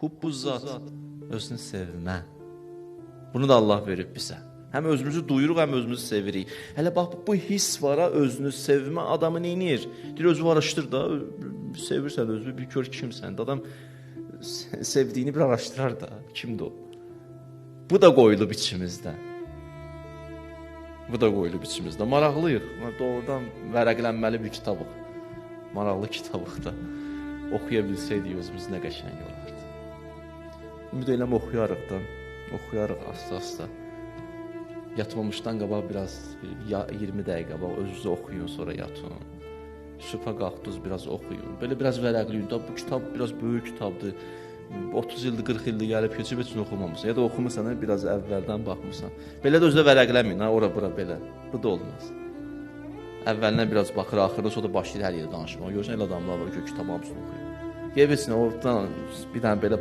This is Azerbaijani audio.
Hubbu zat, özünü sevmə. Bunu da Allah verib bizə. Həm özümüzü duyuruq, həm özümüzü sevirik. Hələ bax bu hiss var, ha, özünü sevmə adamı nə edir? Deyir özü araşdır da, sevirsən özünü, bir gör kimsən. Adam sevdiyini bir araşdırar da, kimdir o? Bu da qoyulub içimizdə. Bu da qoyulub içimizdə. Maraqlıyıq. Doğrudan vərəqlənməli bir kitabıq. Maraqlı kitabıq da. Oxuya bilsəydik özümüz nə qəşəng olardı. Ümid edirəm oxuyarıq da. Oxuyarıq asta-asta. Yatmamışdan qabaq biraz ya 20 dəqiqə qabaq özünüzü oxuyun, sonra yatın. Sübhə qalxdınız, biraz oxuyun. Belə biraz vərəqləyin. Da bu kitab biraz böyük kitabdır. 30 ildir, 40 ildir gəlib keçib heç oxumamısan. Ya da oxumusan, biraz əvvəldən baxmısan. Belə də özdə vərəqləməyin, ha, ora bura belə. Bu da olmaz. Əvvəlinə biraz baxır, axırda sonra da başlayır hər yerdə danışmağa. Görsən elə adamlar var ki, kitab hamısını oxuyur. Nə oradan bir dənə belə